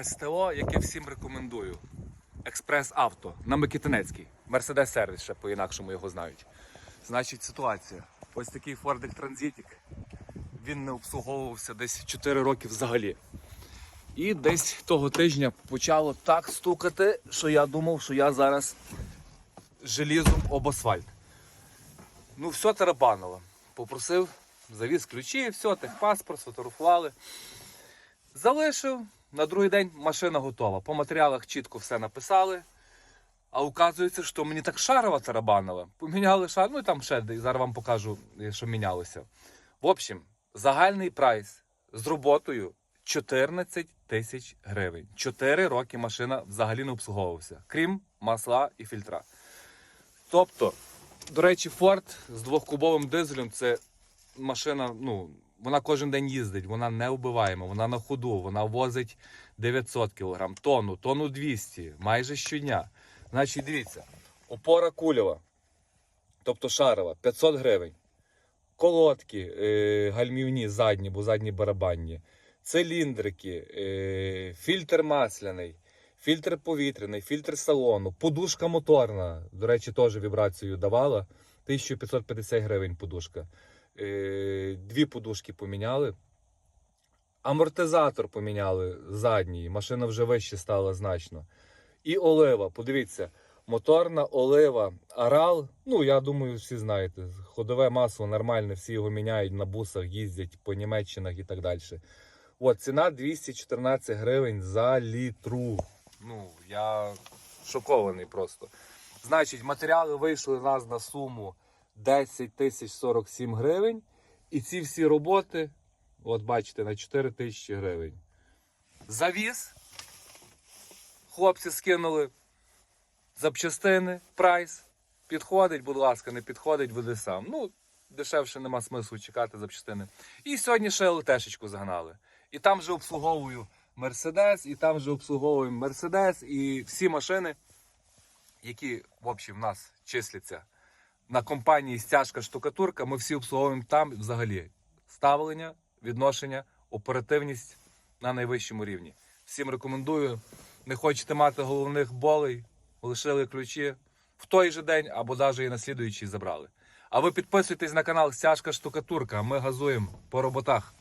СТО, яке всім рекомендую. Експрес Авто на Микитинецький. Мерседес сервіс ще по-інакшому його знають. Значить, ситуація. Ось такий Фордик Транзитик. Він не обслуговувався десь 4 роки взагалі. І десь того тижня почало так стукати, що я думав, що я зараз желізом об асфальт. Ну, все тарабанило. Попросив, завіз ключі, все, техпаспорт, сфотографували. Залишив. На другий день машина готова. По матеріалах чітко все написали. А оказується, що мені так шарова тарабанила. Поміняли шар, ну і там ще зараз вам покажу, е, що мінялося. В общем, загальний прайс з роботою 14 тисяч гривень. Чотири роки машина взагалі не обслуговувався, крім масла і фільтра. Тобто, до речі, Ford з двохкубовим дизелем це машина, ну, вона кожен день їздить, вона не вбиваєма, вона на ходу, вона возить 900 кг, тонну, тонну 200, майже щодня. Значить, дивіться, опора кульова, тобто шарова, 500 гривень. Колодки е, гальмівні задні, бо задні барабанні, циліндрики, е, фільтр масляний, фільтр повітряний, фільтр салону, подушка моторна. До речі, теж вібрацію давала. 1550 гривень подушка. Е, дві подушки поміняли. Амортизатор поміняли задній, машина вже вище стала значно. І олива, подивіться, моторна олива Арал. Ну, я думаю, всі знаєте. Ходове масло нормальне, всі його міняють на бусах, їздять по Німеччинах і так далі. От, ціна 214 гривень за літру. Ну, я шокований просто. Значить, матеріали вийшли у нас на суму 10 тисяч 47 гривень. І ці всі роботи, от бачите, на 4 тисячі гривень. Завіз. Хлопці скинули запчастини, прайс. Підходить, будь ласка, не підходить, веди сам. Ну, дешевше нема смислу чекати запчастини. І сьогодні ще ЛТшечку загнали. І там вже обслуговую Мерседес, і там вже обслуговуємо Мерседес, і всі машини, які в общем, в нас числяться на компанії стяжка штукатурка, ми всі обслуговуємо там взагалі ставлення, відношення, оперативність на найвищому рівні. Всім рекомендую. Не хочете мати головних болей, лишили ключі в той же день або навіть і на слідуючий забрали. А ви підписуйтесь на канал Стяжка Штукатурка. Ми газуємо по роботах.